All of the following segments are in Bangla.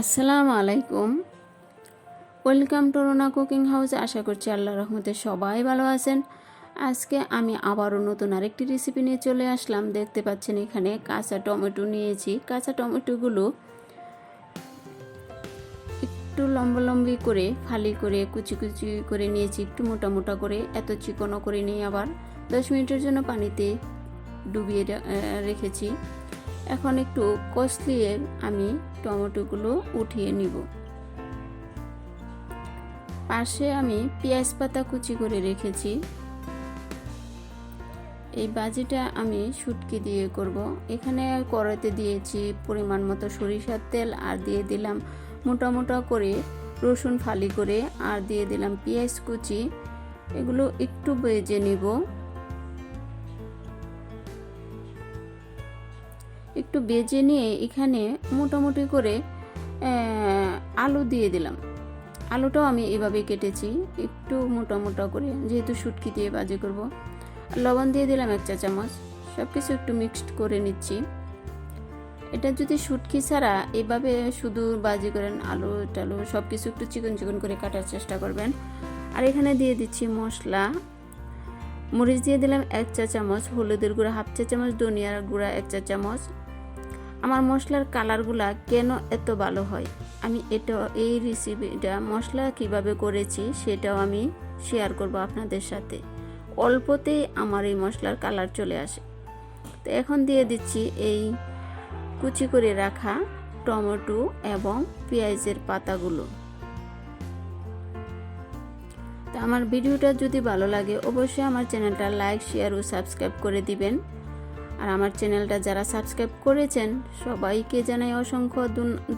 আসসালামু আলাইকুম। Welcome to Rona cooking house. আশা করছি আল্লাহ রহমতে সবাই ভালো আছেন। আজকে আমি আবারও নতুন আরেকটি রেসিপি নিয়ে চলে আসলাম। দেখতে পাচ্ছেন এখানে কাঁচা টমেটো নিয়েছি। কাঁচা টমেটোগুলো একটু লম্বা লম্বি করে, ফালি করে, কুচি কুচি করে নিয়েছি। একটু মোটা মোটা করে, এত চিকনও করে নিয়ে আবার। দশ মিনিটের জন্য পানিতে ডুবিয়ে রেখেছি। এখন একটু কষলিয়ে আমি টমেটোগুলো উঠিয়ে নিব। পাশে আমি পেঁয়াজ পাতা কুচি করে রেখেছি। এই বাজিটা আমি শুটকি দিয়ে করব। এখানে কড়াইতে দিয়েছি পরিমাণ মতো সরিষার তেল আর দিয়ে দিলাম মোটা মোটা করে রসুন ফালি করে আর দিয়ে দিলাম পেঁয়াজ কুচি। এগুলো একটু বেজে নিব। একটু বেজে নিয়ে এখানে মোটামুটি করে আলু দিয়ে দিলাম। আলুটাও আমি এভাবে কেটেছি, একটু মোটা মোটা করে, যেহেতু শুটকি দিয়ে বাজি করব। লবণ দিয়ে দিলাম এক চা চামচ সব কিছু একটু মিক্সড করে নিচ্ছি। এটা যদি শুটকি ছাড়া এভাবে শুধু বাজি করেন আলু টালু সব কিছু একটু চিকন চিকন করে কাটার চেষ্টা করবেন। আর এখানে দিয়ে দিচ্ছি মশলা। মরিচ দিয়ে দিলাম এক চা চামচ, হলুদের গুঁড়া হাফ চা চামচ, ধনিয়ার গুঁড়া এক চা চামচ আমার মশলার কালারগুলা কেন এত ভালো হয়? আমি এটা, এই রেসিপিটা মশলা কীভাবে করেছি সেটাও আমি শেয়ার করব আপনাদের সাথে। অল্পতেই আমার এই মশলার কালার চলে আসে। তো এখন দিয়ে দিচ্ছি এই কুচি করে রাখা টমেটো এবং পেঁয়াজের পাতাগুলো। তো আমার ভিডিওটা যদি ভালো লাগে, অবশ্যই আমার চ্যানেলটা লাইক শেয়ার ও সাবস্ক্রাইব করে দিবেন। আর আমার চ্যানেলটা যারা সাবস্ক্রাইব করেছেন, সবাইকে জানাই অসংখ্য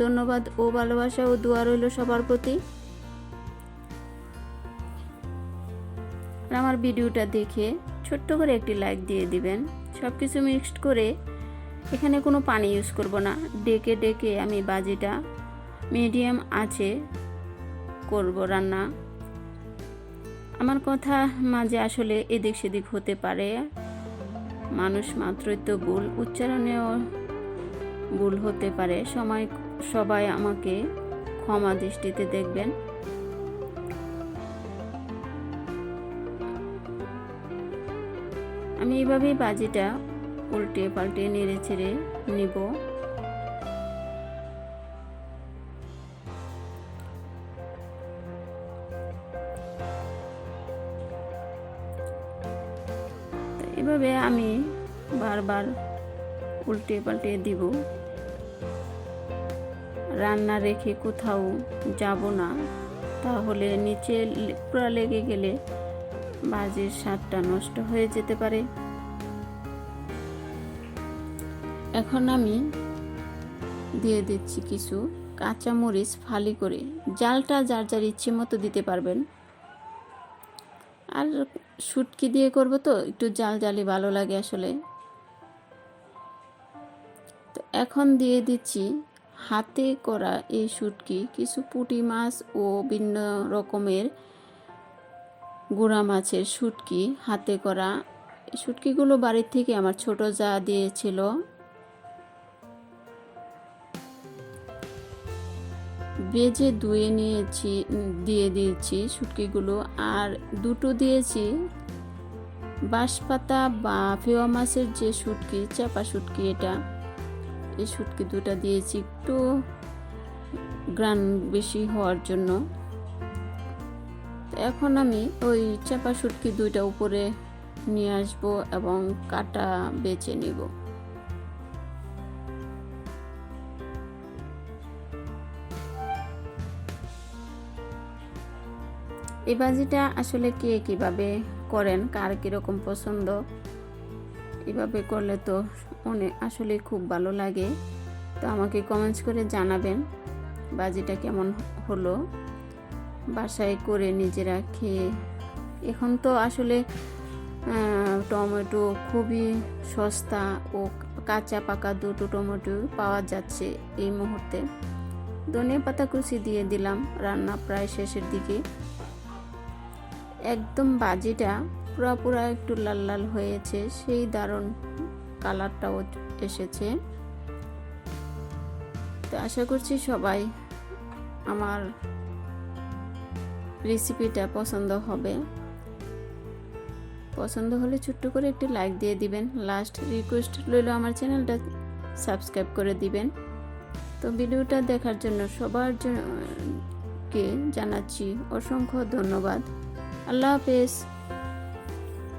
ধন্যবাদ ও ভালোবাসা ও দোয়া রইল সবার প্রতি। আর আমার ভিডিওটা দেখে ছোট্ট করে একটি লাইক দিয়ে দিবেন। সব কিছু মিক্সড করে এখানে কোনো পানি ইউজ করব না। ডেকে ডেকে আমি বাজিটা মিডিয়াম আছে করব রান্না। আমার কথা মাঝে আসলে এদিক সেদিক হতে পারে। মানুষ মাত্রই তো ভুল উচ্চারণেও ভুল হতে পারে। সময় সবাই আমাকে ক্ষমা দৃষ্টিতে দেখবেন। আমি এইভাবেই বাজিটা উল্টে পাল্টে নেড়ে ছেড়ে নিব। এভাবে আমি বারবার উল্টে পাল্টে দিব। রান্না রেখে কোথাও যাব না, তাহলে নিচে পুরা লেগে গেলে বাজির স্বাদটা নষ্ট হয়ে যেতে পারে। এখন আমি দিয়ে দিচ্ছি কিছু কাঁচামরিচ ফালি করে। জালটা যার যার ইচ্ছে মতো দিতে পারবেন। আর শুটকি দিয়ে করব তো, একটু জাল জালি ভালো লাগে আসলে। তো এখন দিয়ে দিচ্ছি হাতে করা এই শুটকি, কিছু পুঁটি মাছ ও ভিন্ন রকমের গুঁড়া মাছের শুটকি হাতে করা। শুটকিগুলো বাড়ির থেকে আমার ছোট যা দিয়েছিল বেজে ধুয়ে নিয়েছি দিয়ে দিয়েছি শুটকিগুলো। আর দুটো দিয়েছি বাঁশপাতা বা ফেওয়া মাছের যে শুটকি, চাপা শুটকি এটা। এই শুটকি দুটা দিয়েছি একটু গ্রান বেশি হওয়ার জন্য। এখন আমি ওই চাপা শুটকি দুইটা উপরে নিয়ে আসব এবং কাটা বেছে নিব। এই বাজিটা আসলে কে কীভাবে করেন? কার কীরকম পছন্দ? এভাবে করলে তো অনেক আসলে খুব ভালো লাগে। তো আমাকে কমেন্টস করে জানাবেন বাজিটা কেমন হলো? বাসায় করে নিজেরা খেয়ে এখন তো আসলে টমেটো খুবই সস্তা ও কাঁচা পাকা দুটো টমেটো পাওয়া যাচ্ছে এই মুহূর্তে। ধনে পাতা কুচি দিয়ে দিলাম রান্না প্রায় শেষের দিকে। একদম বাজিটা পুরা পুরা একটু লাল লাল হয়েছে, সেই দারুণ কালারটাও এসেছে। তো আশা করছি সবাই আমার রেসিপিটা পছন্দ হবে। পছন্দ হলে ছোট্ট করে একটি লাইক দিয়ে দিবেন। লাস্ট রিকোয়েস্ট রইল আমার চ্যানেলটা সাবস্ক্রাইব করে দিবেন। তো ভিডিওটা দেখার জন্য সবার জন্য কে জানাচ্ছি অসংখ্য ধন্যবাদ। আল্লাহ হাফেজ